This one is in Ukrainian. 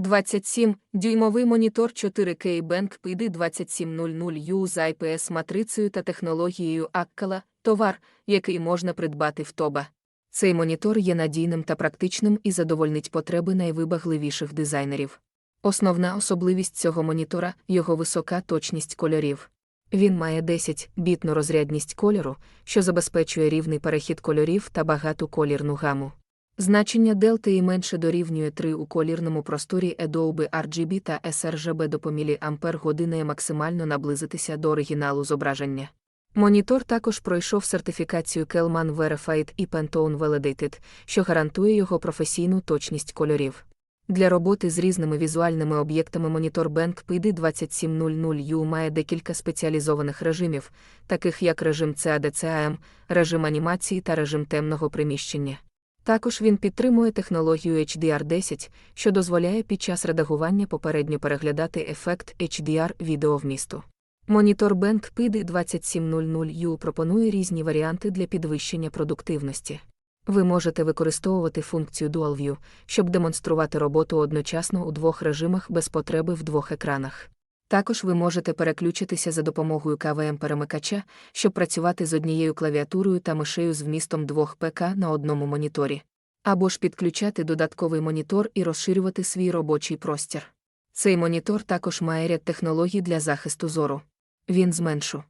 27-дюймовий монітор 4K Bank PD 2700U з IPS-матрицею та технологією Аккала – товар, який можна придбати в Тоба. Цей монітор є надійним та практичним і задовольнить потреби найвибагливіших дизайнерів. Основна особливість цього монітора його висока точність кольорів. Він має 10-бітну розрядність кольору, що забезпечує рівний перехід кольорів та багату колірну гаму. Значення дельти і менше дорівнює 3 у колірному просторі Adobe RGB та sRGB до по міліампер години максимально наблизитися до оригіналу зображення. Монітор також пройшов сертифікацію Kelman Verified і Pantone Validated, що гарантує його професійну точність кольорів. Для роботи з різними візуальними об'єктами монітор Bank PD 2700U має декілька спеціалізованих режимів, таких як режим CAD-CAM, режим анімації та режим темного приміщення. Також він підтримує технологію HDR10, що дозволяє під час редагування попередньо переглядати ефект HDR відеовмісту. Монітор Bank PD 2700U пропонує різні варіанти для підвищення продуктивності. Ви можете використовувати функцію Dual View, щоб демонструвати роботу одночасно у двох режимах без потреби в двох екранах. Також ви можете переключитися за допомогою КВМ-перемикача, щоб працювати з однією клавіатурою та мишею з вмістом двох ПК на одному моніторі. Або ж підключати додатковий монітор і розширювати свій робочий простір. Цей монітор також має ряд технологій для захисту зору. Він зменшу